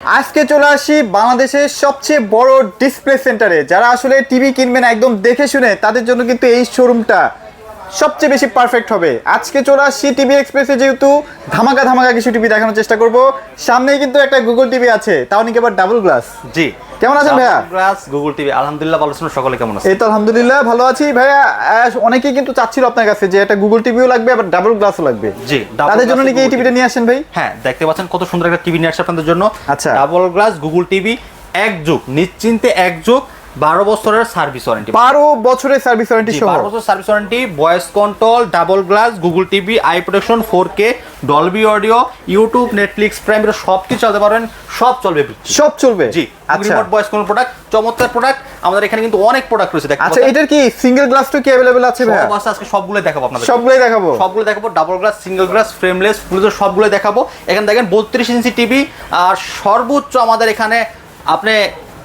আজকে চলে আসি বাংলাদেশের সবচেয়ে বড় ডিসপ্লে সেন্টারে যারা আসলে টিভি কিনবেন একদম দেখে শুনে, তাদের জন্য কিন্তু এই শোরুমটা সবচেয়ে বেশি পারফেক্ট হবে। আজকে চলে আসছি টিভি এক্সপ্রেসে যেহেতু ধামাকা ধামাকা কিছু টিভি দেখানোর চেষ্টা করব। সামনেই কিন্তু একটা গুগল টিভি আছে তাও নাকি আবার ডাবল গ্লাস জি। কেমন আছেন ভাইয়া? গ্লাস গুগল টিভি আলহামদুলিল্লাহ ভালো আছেন সকলে কেমন আছেন? এই তো আলহামদুলিল্লাহ ভালো আছি। ভাইয়া অনেকেই কিন্তু চাচ্ছিল আপনার কাছে যে একটা গুগল টিভিও লাগবে আবার ডাবল গ্লাসও লাগবে। জি, তাদের জন্য নাকি এই টিভিটা নিয়ে আসেন ভাই? হ্যাঁ দেখতে পাচ্ছেন কত সুন্দর একটা টিভি নিয়ে আসছে আপনাদের জন্য। আচ্ছা। ডাবল গ্লাস গুগল টিভি এক যুগ নিশ্চিন্তে এক যুগ। বারো বছরের সার্ভিস ওয়ারেন্টি বারো বছরের সার্ভিস ওয়ারেন্টি বারো বছর service warranty voice control double glass Google TV eye protection four K Dolby audio YouTube Netflix Prime সব কিছু চালাতে পারবেন। সব চলবে সব চলবে? জি আচ্ছা। রিমোট ভয়েস কন্ট্রোল প্রোডাক্ট চমৎকার প্রোডাক্ট আমাদের এখানে কিন্তু অনেক প্রোডাক্ট রয়েছে দেখতে আচ্ছা এটার কি সিঙ্গেল গ্লাসটা কি অ্যাভেলেবেল আছে ভাইয়া? সব আজকে সবগুলো দেখাবো আপনাদের সবগুলোই দেখাবো? সবগুলো দেখাবো double glass single glass frameless Fuljhor সবগুলো দেখাবো। এখানে দেখেন বত্রিশ ইঞ্চি টিভি আর সর্বোচ্চ আমাদের এখানে আপনি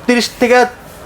তিরিশ থেকে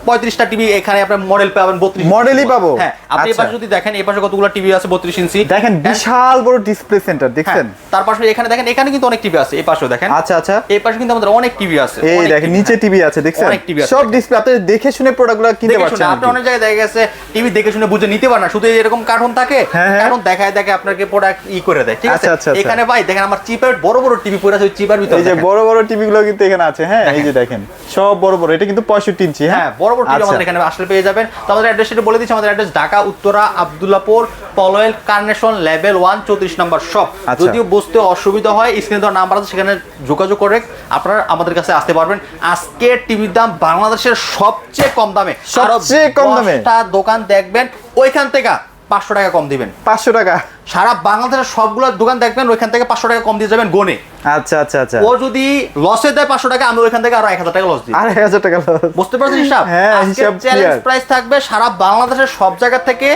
পঁয়ত্রিশটা টিভি এখানে আপনার মডেল পাবেন বত্রিশ মডেলই পাবো? হ্যাঁ আপনি আচ্ছা। এপাশে যদি দেখেন এই পাশে কতগুলো টিভি আছে বত্রিশ ইঞ্চি দেখেন হ্যাঁ, বিশাল বড় ডিসপ্লে সেন্টার হ্যাঁ, দেখছেন তার পাশে এখানে দেখেন এখানে কিন্তু অনেক টিভি আছে এই পাশেও দেখেন আচ্ছা আচ্ছা এই পাশে কিন্তু আমাদের অনেক টিভি আছে এই দেখেন নিচে হ্যাঁ। টিভি আছে দেখছেন অনেক TV আছে। সব ডিসপ্লে আপনি দেখে শুনে প্রোডাক্টগুলো কিনতে পারছেন আপনি অনেক জায়গায় দেখা গেছে টিভি দেখে শুনে বুঝে নিতে পারে না শুধু এরকম কার্টুন থাকে হ্যাঁ, হ্যাঁ। কার্টুন দেখায় দেখে আপনাকে প্রোডাক্ট ই করে দেয় ঠিক আছে আচ্ছা, আচ্ছা, আচ্ছা। এখানে ভাই দেখেন আমার চিপের বড় বড় টিভি পড়ে আছে চিপার ভিতরে এই যে বড় বড় টিভি গুলো কিন্তু এখানে আছে হ্যাঁ এই যে দেখেন সব বড় বড় এটা কিন্তু পঁয়ষট্টি ইঞ্চি হ্যাঁ হ্যাঁ বড় টিভি আচ্ছা। আমাদের এখানে আসলে পেয়ে যাবেন তো আমাদের অ্যাড্রেস এটা বলে দিচ্ছি আমাদের address Dhaka Uttara Abdullahpur Polwel carnation level one চৌত্রিশ নাম্বার শপ আচ্ছা। যদিও বুঝতে অসুবিধা হয় স্ক্রিনে দেওয়ার নাম্বার আছে সেখানে যোগাযোগ করে আপনারা আমাদের কাছে আসতে পারবেন আজকে টিভির দাম বাংলাদেশের সবচেয়ে কম দামে সবচেয়ে কম দামে? তার দোকান দেখবেন ওইখান থেকে পাঁচশো টাকা কম দিবেন। পাঁচশো টাকা? সারা বাংলাদেশের সবগুলো দোকান দেখবেন ওইখান থেকে পাঁচশো টাকা কম দিয়ে যাবেন গনে। আচ্ছা আচ্ছা আচ্ছা। ও যদি লসে দেয় পাঁচশো টাকা আমি ওইখান থেকে আরও এক হাজার টাকা লস দিই। আর এক হাজার টাকা লস বুঝতে পারছেন হিসাব? হ্যাঁ, হিসাব চ্যালেঞ্জ প্রাইস থাকবে সারা বাংলাদেশের সব জায়গা থেকে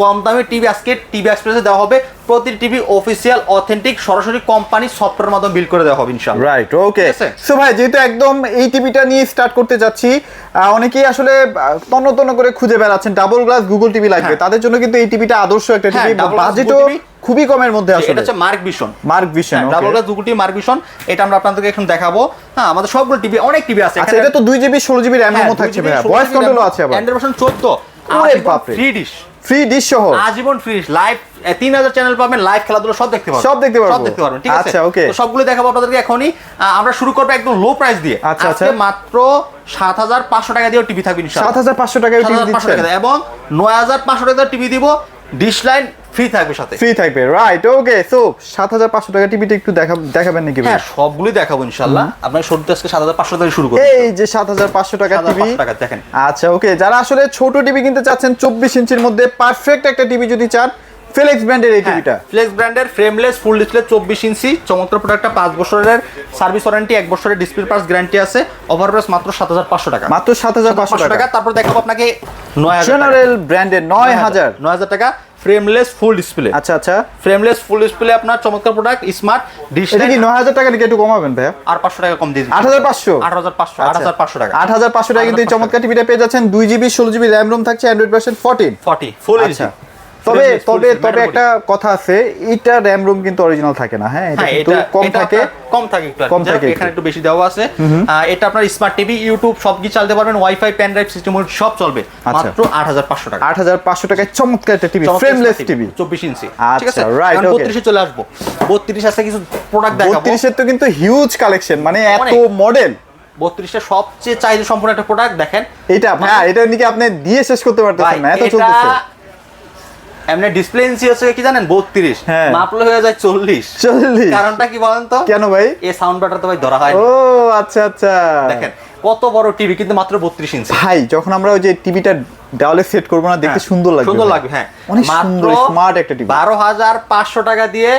কম দামে টিভি আজকে টিভি এক্সপ্রেসে দেওয়া হবে। প্রতি টিভি অফিসিয়াল অথেন্টিক সরাসরি কোম্পানি সফটওয়্যার মাধ্যমে বিল করে দেওয়া হবে ইনশাআল্লাহ। রাইট ওকে সো ভাই যেহেতু একদম এই টিভিটা নিয়ে স্টার্ট করতে যাচ্ছি অনেকেই আসলে তন্ন তন্ন করে খুঁজে বেড়াচ্ছেন। ডাবল গ্লাস গুগল টিভি লাগবে। হ্যাঁ। তাদের জন্য কিন্তু এই টিভিটা আদর্শ একটা হ্যাঁ, টিভি। বাজেটও খুবই কমের মধ্যে আসলে। এটা হচ্ছে Mark Vision Mark Vision double glass দুটি মার্ক ভিশন এটা আমরা আপনাদেরকে এখন দেখাবো। হ্যাঁ আমাদের সবগুলো টিভি অনেক টিভি আছে। আচ্ছা এটা তো দুই জিবি ষোলো জিবি র্যামও হ্যাঁ, থাকছে ভাইয়া। ভয়েস কন্ট্রোলও আছে আবার। অ্যান্ড্রয়েড ভার্সন 14 ওরে আজীবন বাপরে। ফ্রি ডিশ ফ্রি ডিশ সহ। আজীবন ফ্রি লাইভ তিন হাজার চ্যানেল পাবেন লাইভ খেলাধুলা সব দেখতে পাবেন সব দেখতে পারব। সব দেখতে পারবেন ঠিক আছে? আচ্ছা। তো সবগুলো দেখাবো আপনাদেরকে এখনই। আমরা শুরু করব একদম লো প্রাইস দিয়ে। আচ্ছা, আচ্ছা। মাত্র সাত হাজার পাঁচশো টাকা দিয়েও টিভি থাকবে সাত হাজার পাঁচশো টাকায় টিভি 7500 দিচ্ছেন। টাকা। এবং নয় হাজার পাঁচশো টাকা টিভি দিব। ডিশ লাইন ফ্রি থাকবে সাথে। ফ্রি থাকবে রাইট ওকে সো সাত হাজার পাঁচশো টাকা টিভিটা একটু দেখা- দেখাবেন নাকি হ্যাঁ সবগুলোই দেখাবো ইনশাল্লাহ। আপনার শুরুতে আজকে সাত হাজার পাঁচশো টাকা শুরু করব। এই যে সাত হাজার পাঁচশো টাকা টিভি। 7500 টাকা দেখেন। আচ্ছা ওকে যারা আসলে ছোট টিভি কিনতে চাচ্ছেন চব্বিশ ইঞ্চির মধ্যে পারফেক্ট একটা টিভি যদি চান ফেলেক্স ব্র্যান্ডের এই টিভিটা। ফ্লেক্স ব্র্যান্ডের ফ্রেমলেস ফুল ডিসপ্লে চব্বিশ ইঞ্চি চমৎকার প্রোডাক্টটা পাঁচ বছরের সার্ভিস ওয়ারেন্টি এক বছরের ডিসপ্লে পার্স গ্যারান্টি আছে। ওভার প্রাইস মাত্র সাত হাজার পাঁচশো টাকা। মাত্র সাত হাজার পাঁচশো টাকা। তারপর দেখাবো আপনাকে নয় হাজার জেনারেল ব্র্যান্ডের নয় হাজার। নয় হাজার টাকা। ফ্রেমলেস ফুল ডিসপ্লে আচ্ছা আচ্ছা। ফ্রেমলেস ফুল ডিসপ্লে আপনার চমৎকার প্রোডাক্ট স্মার্ট ডিশ এটা কি নয় হাজার টাকা নাকি একটু কমাবেন ভাই আর পাঁচশো টাকা কম দিয়ে দিচ্ছি। আট হাজার পাঁচশো? আট হাজার পাঁচশো আট হাজার পাঁচশো টাকা। আট হাজার পাঁচশো টাকা কিন্তু এই 8500 চমৎকার টিভিটা পেয়ে যাচ্ছেন। দুই জিবি ষোলো জিবি র্যাম রোম থাকছে Android version fourteen forty full আচ্ছা। তবে তবে তবে একটা কথা আছে এইটা র্যাম রোম কিন্তু অরিজিনাল থাকে না হ্যাঁ? এটা হ্যাঁ কিন্তু কম থাকে। কম থাকে একটু কম থাকে এখানে একটু। বেশি দেওয়া আছে। এটা আপনার স্মার্ট টিভি ইউটিউব সব কিছু চালাতে পারবেন। ওয়াইফাই ড্রাইভ সিস্টেম সব চলবে। আচ্ছা। মাত্র আট হাজার পাঁচশো টাকা। আট হাজার পাঁচশো টাকায় চমৎকার একটা টিভি ফ্রেমলেস টিভি চব্বিশ ইঞ্চি। আচ্ছা, ঠিক আছে? okay. বত্রিশে চলে আসব। বত্রিশ আছে কিছু প্রোডাক্ট দেখাবো। বত্রিশের তো কিন্তু হিউজ কালেকশন মানে এত মডেল বত্রিশে সবচেয়ে চাহিদা সম্পূর্ণ একটা প্রোডাক্ট দেখেন। এটা হ্যাঁ এটা নাকি আপনি দিয়ে শেষ করতে পারতেছেন না? এত চলতেছে। এমনি ডিসপ্লে ইঞ্চি হচ্ছে কি জানেন? বত্রিশ। হ্যাঁ। মাপলে হয়ে যায় চল্লিশ। চল্লিশ। কারণটা কি বলেন তো? কেন ভাই? এ সাউন্ড বাটার তো ভাই ধরা হয় ও আচ্ছা আচ্ছা। দেখেন কত বড় টিভি কিন্তু মাত্র বত্রিশ ইঞ্চি ভাই যখন আমরা ওই যে টিভিটা দেওয়ালে সেট করব না দেখতে হ্যাঁ, সুন্দর লাগবে সুন্দর। লাগবে হ্যাঁ। অনেক সুন্দর স্মার্ট একটা টিভি বারো হাজার পাঁচশো টাকা দিয়ে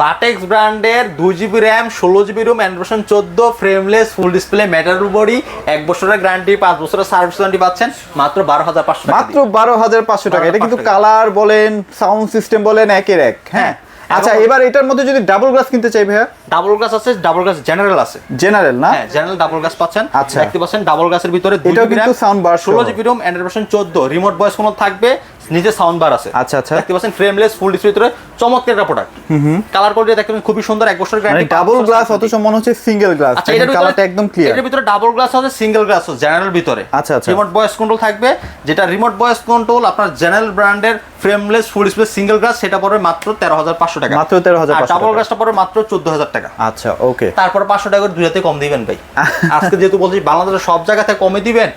বাটেক্স ব্র্যান্ডের দুই জিবি র্যাম ষোলো জিবি রুম অ্যান্ড্রোশন চোদ্দ frameless full display metal body এক বছরের গ্যারান্টি পাঁচ বছরের সার্ভিস ওয়ারেন্টি পাচ্ছেন মাত্র বারো হাজার পাঁচশো মাত্র বারো হাজার পাঁচশো টাকা। এটা কিন্তু কালার বলেন সাউন্ড সিস্টেম বলেন একের এক হ্যাঁ হ্যাঁ, আচ্ছা এবার এটার মধ্যে যদি ডাবল গ্লাস কিনতে চাই ভাইয়া? ডাবল গ্লাস আছে ডাবল গ্লাস জেনারেল আছে। জেনারেল না? হ্যাঁ জেনারেল ডাবল গ্লাস পাচ্ছেন। আচ্ছা। দেখতে পাচ্ছেন ডাবল গ্লাসের ভিতরে এটাও কিন্তু bar সহ। ষোলো জিবি রুম অ্যান্ড্রয়েড ভার্সন চোদ্দ রিমোট ভয়েস কোনো থাকবে নিচে সাউন্ড বার আছে। আচ্ছা, আচ্ছা। দেখতে পাচ্ছেন ফ্রেমলেস ফুল ডিসপ্লে ভিতরে চমৎকার একটা প্রোডাক্ট কালার দেখতে পাচ্ছেন খুবই সুন্দর এক বছর গ্যারান্টি ডাবল গ্লাস অথচ মনে হচ্ছে সিঙ্গেল গ্লাস কালারটা একদম ক্লিয়ার এটার ভিতরে ডাবল গ্লাস আছে সিঙ্গেল গ্লাস আছে জেনারেল ভিতরে। আচ্ছা, আচ্ছা। রিমোট ভয়েস কন্ট্রোল থাকবে যেটা রিমোট ভয়েস কন্ট্রোল আপনার জেনারেল ব্র্যান্ডের frameless full display single glass সেটা পড়বে মাত্র তেরো হাজার পাঁচশো টাকা। মাত্র 13,500 ডাবল টাকা। গ্লাসটা পড়বে মাত্র চোদ্দ হাজার টাকা। আচ্ছা ওকে তারপর পাঁচশো টাকা করে দুই হাতে কম দিবেন ভাই। আজকে যেহেতু বলছি বাংলাদেশের সব জায়গাতে কমে দিবেন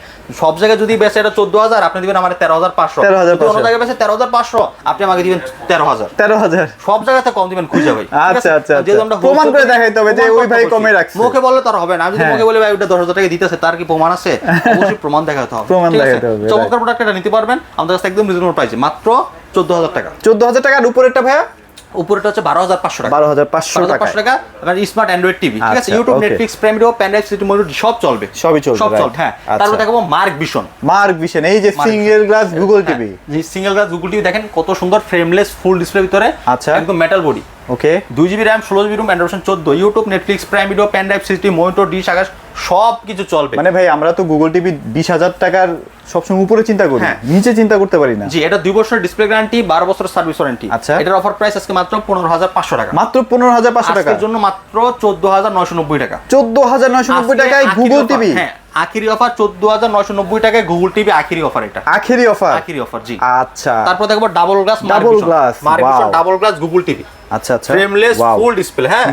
সব জায়গায় যদি বেচে এটা চোদ্দ হাজার আপনি দিবেন আমার তেরো হাজার পাঁচশো। 13,500 অন্য জায়গায় বেচে তেরো হাজার পাঁচশো আপনি আমাকে দিবেন তেরো হাজার। তেরো হাজার। সব জায়গাতে কম দিবেন খুঁজে ভাই আচ্ছা, আচ্ছা, আচ্ছা। যেহেতু আমরা প্রমাণ করে দেখাইতে হবে যে ওই ভাই কমে। রাখছে। মুখে বললে তার হবে না। আমি যদি হ্যাঁ। মুখে বলে ভাই ওটা দশ হাজার টাকা দিতেছে তার কি প্রমাণ আছে? অবশ্যই প্রমাণ দেখাতে হবে। প্রমাণ দেখাতে হবে, চমৎকার প্রোডাক্ট এটা নিতে পারবেন। আমাদের কাছে একদম রিজনেবল প্রাইসে মাত্র চোদ্দ হাজার টাকা। চোদ্দ হাজার টাকার উপরেরটা ভাইয়া? উপরেটা হচ্ছে বারো হাজার পাঁচশো টাকা। বারো হাজার পাঁচশো টাকা আপনার স্মার্ট অ্যান্ড্রয়েড টিভি ঠিক আছে? YouTube Netflix Prime Video pen drive city motor সব চলবে। সবই চলবে, সব চলবে হ্যাঁ। আচ্ছা। তারপর দেখাবো মার্ক ভিশন মার্ক ভিশন এই যে single glass Google TV single glass Google TV দেখেন কত সুন্দর ফ্রেমলেস ফুল ডিসপ্লে ভিতরে আচ্ছা। একদম মেটাল বডি ওকে? দুই জিবি র্যাম ষোলো জিবি রুম অ্যান্ড্রয়েড চোদ্দ YouTube Netflix Prime Video pen drive city monitor dish Akash সব কিছু চলবে। মানে ভাই আমরা তো গুগল টিভি বিশ হাজার টাকার সবসময় উপরে চিন্তা করি হ্যাঁ। নিচে চিন্তা করতে পারি না। জি এটা দুই বছর ডিসপ্লে গ্যারান্টি বারো বছর সার্ভিস ওয়ারেন্টি আচ্ছা। এটার অফার প্রাইস আজকে মাত্র পনেরো হাজার পাঁচশো টাকা। মাত্র পনেরো হাজার পাঁচশো টাকার জন্য মাত্র চোদ্দ হাজার নয়শো নব্বই টাকা। চোদ্দ হাজার নয়শো নব্বই টাকায় গুগল টিভি হ্যাঁ আখিরি অফার চোদ্দ হাজার নয়শো নব্বই টাকায় গুগল টিভি আখিরি অফার এটা। আখেরি অফার আখিরি অফার জি। আচ্ছা। তারপর দেখব double glass glass, wow. Double glass Google TV আচ্ছা আচ্ছা। ফ্রেমলেস. ফুল ডিসপ্লে হ্যাঁ?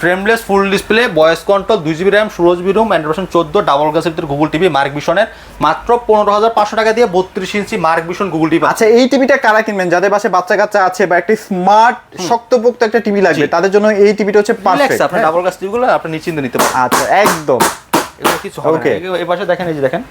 Frameless full display voice control দুই জিবি র্যাম ষোলো জিবি রুম অ্যান্ড্রয়েড চোদ্দ ডাবল গ্লাসের ভিতরে গুগল টিভি মার্ক ভিশনের মাত্র পনেরো হাজার পাঁচশো টাকা দিয়ে বত্রিশ inch Mark Vision Google TV আচ্ছা এই টিভিটা কারা কিনবেন? যাদের পাশে বাচ্চা কাচ্চা আছে বা একটা স্মার্ট শক্তপোক্ত একটা টিভি লাগবে তাদের জন্য এই টিভিটা হচ্ছে পারফেক্ট আপনার ডাবল গ্লাস টিভিগুলো আপনি নিশ্চিন্তে নিতে পারেন আচ্ছা একদম। এগুলো কিছু হবে. এই পাশে দেখেন এই যে দেখেন।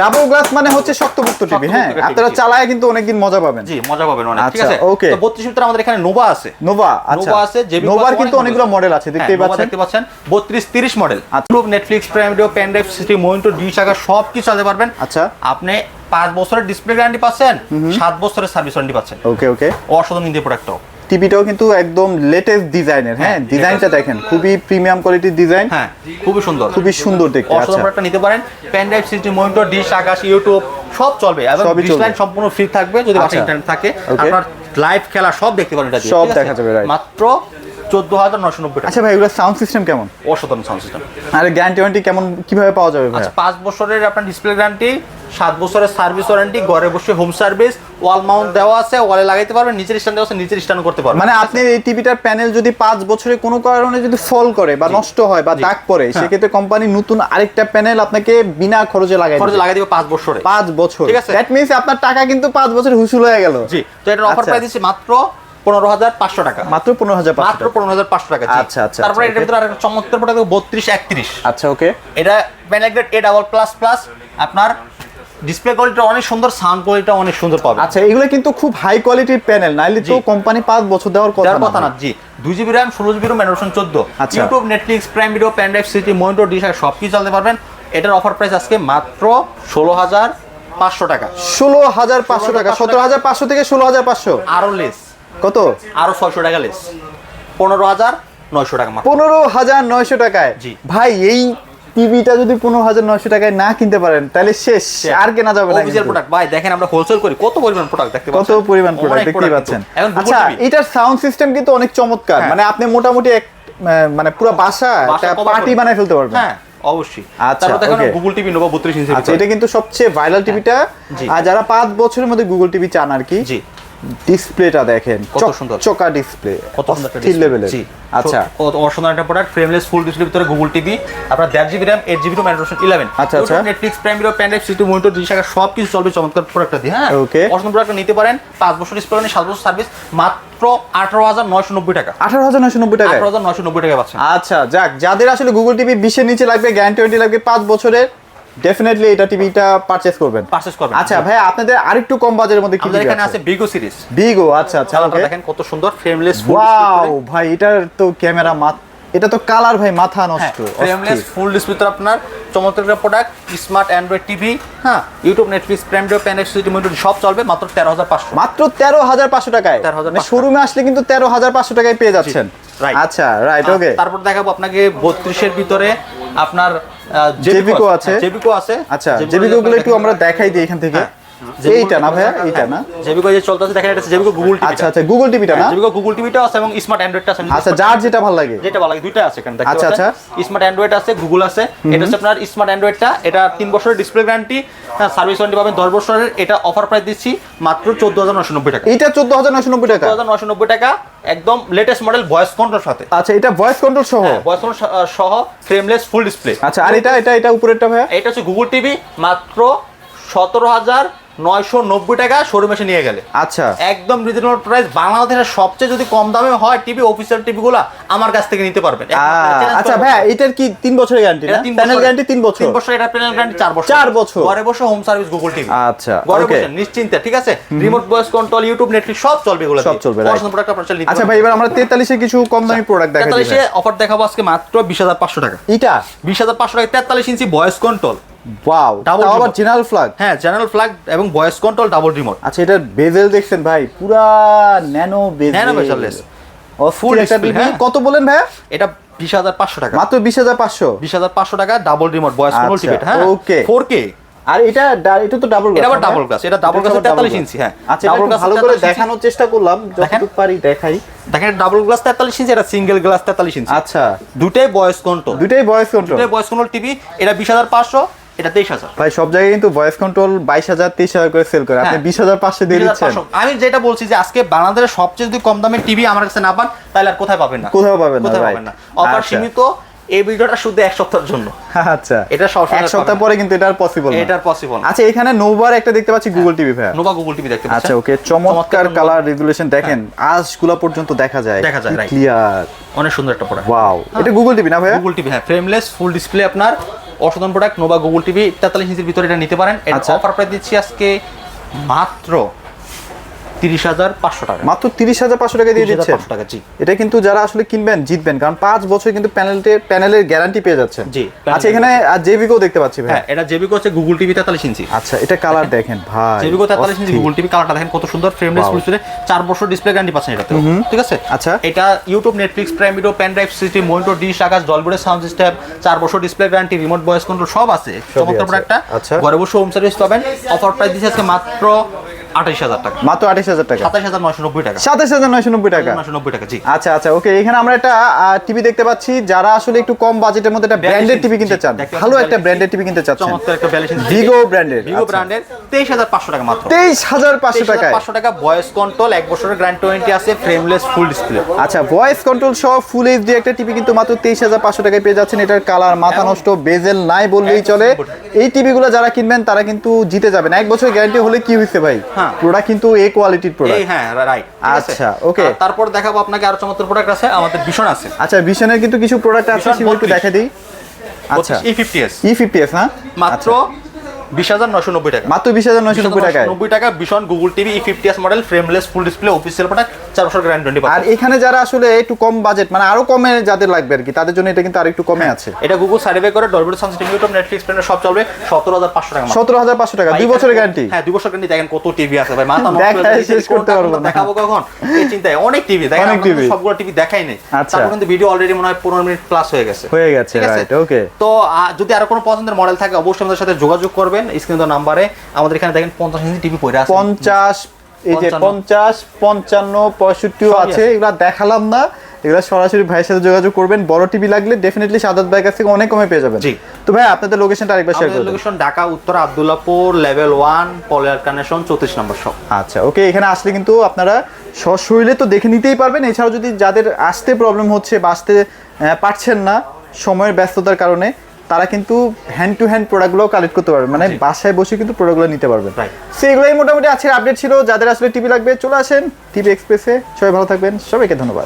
ডাবল গ্লাস মানে হচ্ছে শক্তপোক্ত টিভি হ্যাঁ? আপনারা চালায় কিন্তু অনেকদিন মজা পাবেন। জি মজা পাবেন অনেক ঠিক আচ্ছা, আছে? okay. তো বত্রিশ ভিতরে আমাদের এখানে নোভা আছে। নোভা আচ্ছা। নোভা আছে জেবি নোভার কিন্তু অনেকগুলো মডেল আছে দেখতেই পাচ্ছেন। দেখতে পাচ্ছেন। বত্রিশ তিরিশ মডেল আচ্ছা। Netflix Prime Video pen drive system monitor দুই টাকা সব কিছু চালাতে পারবেন। আচ্ছা। আপনি পাঁচ বছরের ডিসপ্লে গ্যারান্টি পাচ্ছেন সাত বছরের সার্ভিস ওয়ারেন্টি পাচ্ছেন। ওকে ওকে অসাধারণ ইন্ডিয়া প্রোডাক্টটাও টিভিটাও কিন্তু একদম লেটেস্ট ডিজাইনের হ্যাঁ? হ্যাঁ, ডিজাইনটা দেখেন খুবই প্রিমিয়াম কোয়ালিটির ডিজাইন হ্যাঁ খুবই সুন্দর। খুবই সুন্দর দেখতে আচ্ছা। প্রোডাক্টটা নিতে পারেন। Pen drive system monitor dish Akash YouTube সব চলবে। এবং সবই ডিশ চলবে। লাইন সম্পূর্ণ ফ্রি থাকবে যদি আচ্ছা। ইন্টারনেট থাকে। আপনার লাইভ খেলা সব দেখতে পারেন এটা সব দেখা যাবে. মাত্র চোদ্দ হাজার নশো নব্বই আচ্ছা ভাই এগুলো সাউন্ড সিস্টেম কেমন? অসাধারণ সাউন্ড সিস্টেম আর গ্যারান্টি ওয়ারেন্টি কেমন কীভাবে পাওয়া যাবে আচ্ছা পাঁচ বছরের আপনার ডিসপ্লে গ্যারান্টি সাত বছরের সার্ভিস ওয়ারেন্টি ঘরে বসে হোম সার্ভিস ওয়াল মাউন্ট দেওয়া আছে ওয়ালে লাগাইতে পারবেন নিচের স্ট্যান্ড দেওয়া আছে নিচের স্ট্যান্ড করতে পারবেন মানে আপনি এই টিভিটার প্যানেল যদি পাঁচ বছরে কোনো কারণে যদি ফল করে বা নষ্ট হয় বা দাগ পড়ে হ্যাঁ। সেক্ষেত্রে কোম্পানি নতুন আরেকটা প্যানেল আপনাকে বিনা খরচে লাগাই খরচ। লাগাই দিবে পাঁচ বছরে। পাঁচ বছর। ঠিক আছে। দ্যাট মিনস আপনার টাকা কিন্তু পাঁচ বছর হুসুল হয়ে গেল। জি। তো এটার অফার আচ্ছা। প্রাইস দিচ্ছি মাত্র পনেরো হাজার পাঁচশো টাকা। মাত্র পনেরো হাজার মাত্র পনেরো হাজার পাঁচশো টাকা আচ্ছা, আচ্ছা, তারপরে আচ্ছা, এটার ভিতরে আরেকটা চমৎকার প্রোডাক্ট বত্রিশ একত্রিশ। আচ্ছা ওকে। এটা প্যানেগ্রেড এ ডাবল প্লাস প্লাস আপনার ডিসপ্লে কোয়ালিটিটা অনেক সুন্দর সাউন্ড কোয়ালিটিটা অনেক সুন্দর পাবে। আচ্ছা এগুলো কিন্তু খুব হাই কোয়ালিটির প্যানেল নাইলে তো। কোম্পানি পাঁচ বছর দেওয়ার কথা দেওয়ার কথা না জি। দুই জিবি র্যাম ষোলো জিবি রুম অ্যান্ড্রয়েড চোদ্দ। YouTube Netflix Prime Video pen drive city monitor dish সব কিছু চালাতে পারবেন। এটার অফার প্রাইস আজকে মাত্র ষোলো হাজার পাঁচশো টাকা। ষোলো হাজার পাঁচশো টাকা সতেরো হাজার পাঁচশো থেকে ষোলো হাজার পাঁচশো। আরও লেস কত? আরও ছয়শো টাকা লেস পনেরো হাজার নয়শো টাকা পনেরো হাজার নয়শো টাকায়। জি। ভাই এই টিভিটা যদি পনেরো হাজার নয়শো টাকায় না কিনতে পারেন তাহলে শেষ আর কেনা যাবে না অফিসিয়াল প্রোডাক্ট ভাই দেখেন আমরা হোলসেল করি কত পরিমাণ প্রোডাক্ট দেখতে কত পরিমাণ প্রোডাক্ট product পাচ্ছেন। আচ্ছা এটার সাউন্ড সিস্টেম কিন্তু অনেক চমৎকার। হ্যাঁ। মানে আপনি মোটামুটি এক মানে পুরো বাসা পার্টি বানায় ফেলতে পারবেন। হ্যাঁ অবশ্যই। আচ্ছা, তারপর দেখেন গুগল টিভি বত্রিশ ইঞ্চি আচ্ছা এটা কিন্তু সবচেয়ে ভাইরাল টিভিটা জি। আর যারা পাঁচ বছরের মধ্যে গুগল টিভি চান আর কি ডিসপ্লেটা দেখেন কত সুন্দর। চকা ডিসপ্লে কত সুন্দর লেভেলের জি। আচ্ছা। অসাধারণ একটা প্রোডাক্ট ফ্রেমলেস ফুল ডিসপ্লে ভিতরে গুগল টিভি আপনার দেড় GB RAM eight GB ROM Android eleven আচ্ছা, আচ্ছা। Netflix Prime Video pen drive city monitor দুই টাকা সব কিছু চলবে চমৎকার প্রোডাক্টটা দিয়ে হ্যাঁ? ওকে অসাধারণ প্রোডাক্টটা নিতে পারেন পাঁচ বছর ডিসপ্লে সাত বছর সার্ভিস মাত্র আঠারো হাজার নয়শো নব্বই টাকা। আঠারো হাজার নয়শো নব্বই টাকায়? আঠারো হাজার নয়শো নব্বই টাকা পাচ্ছেন। আচ্ছা যাক যাদের আসলে গুগল টিভি বিশের নিচে লাগবে গ্যারান্টি ওয়ারেন্টি লাগবে পাঁচ বছরের ডেফিনেটলি এটা টিভিটা পারচেজ করবেন। পারচেস করবেন। আচ্ছা ভাই আপনাদের আরেকটু কম বাজারের মধ্যে কি এখানে আছে? বিগো সিরিজ বিগো আচ্ছা আচ্ছা দেখেন কত সুন্দর ফ্রেমলেস ফুল ওয়াও ভাই এটার তো ক্যামেরা মাথ এটা তো কালার ভাই মাথা নষ্ট ফ্রেমলেস ফুল ডিসপ্লে আপনার চমৎকার প্রোডাক্ট স্মার্ট অ্যান্ড্রয়েড টিভি হ্যাঁ YouTube Netflix Prime Video pen city monitor সব চলবে মাত্র তেরো হাজার পাঁচশো। মাত্র তেরো হাজার পাঁচশো টাকায়? 13,500 শোরুমে আসলে কিন্তু তেরো হাজার পাঁচশো টাকায় পেয়ে যাচ্ছেন. আচ্ছা রাইট ওকে তারপর দেখাবো আপনাকে বত্রিশের ভিতরে আপনার জেবিকো আছে। জেবিকো আছে। আচ্ছা জেবিকো জেবিকো গুলো একটু আমরা দেখাই দিই এখান থেকে। হ্যাঁ, এইটা না ভাইয়া? এইটা না? জেবিকো যে চলতেছে দেখেন এটা জেবিকো গুগল টিভি আচ্ছা আচ্ছা গুগল টিভিটা না? জেবিকো গুগল টিভিটা আছে এবং স্মার্ট অ্যান্ড্রয়েডটা আছে। আচ্ছা যার যেটা ভালো লাগে। যেটা ভালো লাগে দুইটা আছে এখানে দেখতে আচ্ছা, পাচ্ছেন? স্মার্ট অ্যান্ড্রয়েড আছে গুগল আছে। এটা হচ্ছে আপনার স্মার্ট অ্যান্ড্রয়েডটা এটা তিন বছরের ডিসপ্লে গ্যারান্টি সার্ভিস ওয়ারেন্টি পাবেন দশ বছরের। এটা অফার প্রাইস দিচ্ছি মাত্র চোদ্দ হাজার নশো নব্বই টাকা। নয়শো নব্বই টাকা? চোদ্দ হাজার নশো নব্বই টাকা একদম লেটেস্ট মডেল ভয়েস কন্ট্রোল সাথে। আচ্ছা এটা ভয়েস কন্ট্রোল সহ? ভয়েস কন্ট্রোল সহ ফ্রেমলেস ফুল ডিসপ্লে আচ্ছা আর এটা এটা এটা উপরেরটা ভাইয়া? এটা হচ্ছে গুগল টিভি মাত্র সতেরো হাজার নয়শো নব্বই টাকা শোরুম এসে নিয়ে গেলে। আচ্ছা। একদম রিজনেবল প্রাইস বাংলাদেশের সবচেয়ে যদি কম দামে হয় টিভি অফিসিয়াল টিভি গুলা আমার কাছ থেকে নিতে পারবেন। আচ্ছা ভাইয়া এটার কি তিন বছরের গ্যারান্টি না? প্যানেল গ্যারান্টি তিন বছর। তিন বছর এটা প্যানেল গ্যারান্টি চার বছর চার বছর। ঘরে বসে হোম সার্ভিস গুগল টিভি আচ্ছা, ঘরে বসে নিশ্চিন্তে ঠিক আছে? Remote voice control YouTube Netflix সব চলবে এগুলো সব চলবে, পছন্দ প্রোডাক্ট আপনার চালিয়ে আচ্ছা ভাই এবার আমরা তেতাল্লিশে কিছু কম দামি প্রোডাক্ট দেখাই দিই তেতাল্লিশে অফার দেখাবো আজকে মাত্র বিশ হাজার পাঁচশো টাকা। এটা? বিশ হাজার পাঁচশো টাকা তেতাল্লিশ ইঞ্চি ভয়েস কন্ট্রোল ওয়াও তাও আবার। জেনারেল ফ্ল্যাগ হ্যাঁ চ্যানেল ফ্ল্যাগ এবং ভয়েস কন্ট্রোল ডাবল রিমোট আচ্ছা এটার বেজেল দেখছেন ভাই পুরা nano bezel Nano bezel-less। Full Full একটা টিভি হ্যাঁ। কত বলেন ভাইয়া? এটা বিশ হাজার পাঁচশো টাকা। মাত্র বিশ হাজার পাঁচশো? বিশ হাজার পাঁচশো টাকা double remote voice control TV হ্যাঁ। okay। ফোর কে আর এটা এটা তো ডাবল এটা আবার double glass, এটা glass এর 43 ইঞ্চি, হ্যাঁ। আচ্ছা glass এর ভালো করে দেখানোর চেষ্টা করলাম যতটুকু পারি দেখাই। দেখেন ডাবল গ্লাস তেতাল্লিশ ইঞ্চি এটা সিঙ্গেল গ্লাস তেতাল্লিশ ইঞ্চি আচ্ছা। দুটাই ভয়েস কন্ট্রোল দুটাই ভয়েস কন্ট্রোল দুটাই ভয়েস কন্ট্রোল টিভি এটা বিশ হাজার পাঁচশো। এটা তেইশ হাজার। ভাই সব জায়গায় কিন্তু ভয়েস কন্ট্রোল বাইশ হাজার তেইশ হাজার করে সেল করে। আপনি হ্যাঁ। বিশ হাজার পাঁচশো দিয়ে দিচ্ছেন। আমি যেটা বলছি যে আজকে বাংলাদেশের সবচেয়ে যদি কম দামের টিভি আমার কাছে না পান তাহলে আর কোথায় পাবেন না? কোথাও পাবেন না, কোথায় পাবেন না। অফার আচ্ছা। সীমিত এই ভিডিওটা শুধু এক সপ্তাহের জন্য। আচ্ছা। এটা এক সপ্তাহ পরে কিন্তু এটা আর পসিবল এটার পসিবল আচ্ছা এখানে নোভার একটা দেখতে পাচ্ছি গুগল টিভি ভাইয়া। নোভা গুগল টিভি দেখতে আচ্ছা ওকে চমৎকার কালার রেগুলেশন দেখেন। আজগুলা পর্যন্ত দেখা যায়। দেখা যায়. ক্লিয়ার অনেক সুন্দর একটা প্রোডাক্ট ওয়াও এটা গুগল টিভি না ভাইয়া? গুগল টিভি হ্যাঁ। ফ্রেমলেস ফুল ডিসপ্লে আপনার অসাধারণ প্রোডাক্ট নোভা গুগল টিভি তেতাল্লিশ ইঞ্চির ভিতরে এটা নিতে পারেন এটা। অফার প্রাইস দিচ্ছি আজকে মাত্র তিরিশ হাজার পাঁচশো টাকা। মাত্র তিরিশ হাজার পাঁচশো টাকা দিয়ে দিচ্ছে 30,500 টাকা জি। এটা কিন্তু যারা আসলে কিনবেন জিতবেন। কারণ পাঁচ বছর কিন্তু প্যানেলটে প্যানেলের গ্যারান্টি পেয়ে যাচ্ছেন। জি, আচ্ছা এখানে জেভিকো দেখতে পাচ্ছি ভাই। হ্যাঁ এটা জেবিকো হচ্ছে গুগল টিভি তেতাল্লিশ ইঞ্চি। আচ্ছা এটা কালার দেখেন ভাই জেবিকো তেতাল্লিশ ইঞ্চি গুগল টিভি কালারটা দেখেন কত সুন্দর ফ্রেমলেস. ফুল চার বছর ডিসপ্লে গ্যারান্টি পাচ্ছেন এটাতে। ঠিক আছে? আচ্ছা। এটা YouTube Netflix Prime Video pen drive system monitor dish Akash ডলবিডের sound system চার বছর display guarantee remote voice control সব আছে। চমৎকার। প্রোডাক্টটা আচ্ছা। ঘরে বসে হোম সার্ভিস পাবেন। অফার প্রাইস দিচ্ছে আজকে মাত্র আঠাইশ হাজার টাকা। মাত্র আঠাশ হাজার টাকা। সাতাইশ হাজার নয়শো নব্বই টাকা। সাতাশ হাজার নয়শো নব্বই টাকা। নয়শো নব্বই টাকা জি। আচ্ছা আচ্ছা ওকে এখানে আমরা একটা টিভি দেখতে পাচ্ছি যারা আসলে একটু কম বাজেটের মধ্যে একটা ব্র্যান্ডেড টিভি কিনতে চান। ভালো একটা ব্র্যান্ডেড টিভি কিনতে চাচ্ছেন। চমৎকার একটা ব্যালেন্স ভিগো ব্র্যান্ডের ভিগো ব্র্যান্ডের তেইশ হাজার পাঁচশো টাকা মাত্র। তেইশ হাজার পাঁচশো টাকায় পাঁচশো টাকা ভয়েস কন্ট্রোল এক বছরের গ্র্যান্ড টোয়েন্টি আছে ফ্রেমলেস ফুল ডিসপ্লে আচ্ছা ভয়েস কন্ট্রোল সহ ফুল এইচডি একটা টিভি কিন্তু মাত্র তেইশ হাজার পাঁচশো টাকায় পেয়ে যাচ্ছেন। এটার কালার মাথা নষ্ট বেজেল নাই বললেই চলে। এই টিভিগুলো যারা কিনবেন তারা কিন্তু জিতে যাবেন। এক বছর গ্যারান্টি হলে কি হয়েছে ভাই? হ্যাঁ। প্রোডাক্ট কিন্তু এ কোয়ালিটির প্রোডাক্ট হ্যাঁ রাইট আচ্ছা, ওকে তারপর দেখাবো আপনাকে আরও চমৎকার প্রোডাক্ট আছে আমাদের ভীষণ আছে। আচ্ছা ভীষণের কিন্তু কিছু প্রোডাক্ট আছে সেগুলো একটু দেখা দিই। আচ্ছা। E fifty S E fifty S হ্যাঁ? মাত্র বিশ হাজার নশো নব্বই টাকা। মাত্র বিশ হাজার নয়শো নব্বই টাকায়? নব্বই টাকা ভীষণ Google TV E fifty S model frameless full display official product চার বছর গ্যারান্টি টোয়েন্টি আর এখানে যারা আসলে একটু কম বাজেট মানে আরও কমে যাদের লাগবে আর কি তাদের জন্য এটা কিন্তু আর একটু কমে আছে। এটা গুগল সার্ভে করে সানসিটিভ ইউটিউব নেটফ্লিক্স সব চলবে সতেরো হাজার পাঁচশো টাকা সতেরো হাজার পাঁচশো টাকা দুই বছরের গ্যারান্টি হ্যাঁ দুই বছর গ্যারান্টি দেখেন কত টিভি আছে ভাই মাথা হয়ে। শেষ করতে পারব দেখাবো কখন? এই চিন্তায় অনেক টিভি দেখেন অনেক কিন্তু সবগুলো টিভি দেখাই নাই। আচ্ছা। তারপর কিন্তু ভিডিও অলরেডি মনে হয় পনেরো মিনিট প্লাস হয়ে গেছে। হয়ে গেছে রাইট ওকে তো যদি আরও কোনো পছন্দের মডেল থাকে অবশ্যই আমাদের সাথে যোগাযোগ করবেন স্ক্রিন তো নাম্বারে আমাদের এখানে দেখেন পঞ্চাশ ইঞ্চি টিভি পড়ে আছে। পঞ্চাশ এই যে। পঞ্চাশ পঞ্চান্ন পঁয়ষট্টিও আছে এগুলা দেখালাম না। এগুলা সরাসরি ভাইয়ের সাথে যোগাযোগ করবেন। বড় টিভি লাগলে ডেফিনেটলি সাদাত ভাইয়ের কাছ থেকে অনেক কমে পেয়ে যাবেন। জি। তো ভাই আপনাদের লোকেশনটা আরেকবার শেয়ার আমাদের location Dhaka Uttara Abdullahpur level one Polwel connection চৌত্রিশ নম্বর শপ আচ্ছা ওকে এখানে আসলে কিন্তু আপনারা সশরীরে তো দেখে নিতেই পারবেন। এছাড়াও যদি যাদের আসতে প্রবলেম হচ্ছে বা আসতে পারছেন না সময়ের ব্যস্ততার কারণে তারা কিন্তু হ্যান্ড টু হ্যান্ড প্রোডাক্টগুলো কালেক্ট করতে পারবে। মানে বাসায় বসে কিন্তু প্রোডাক্টগুলো নিতে পারবে। সো সেগুলোই মোটামুটি আজকের আপডেট ছিল। যাদের আসলে টিভি লাগবে চলে আসেন টিভি এক্সপ্রেসে সবাই ভালো থাকবেন। সবাইকে ধন্যবাদ।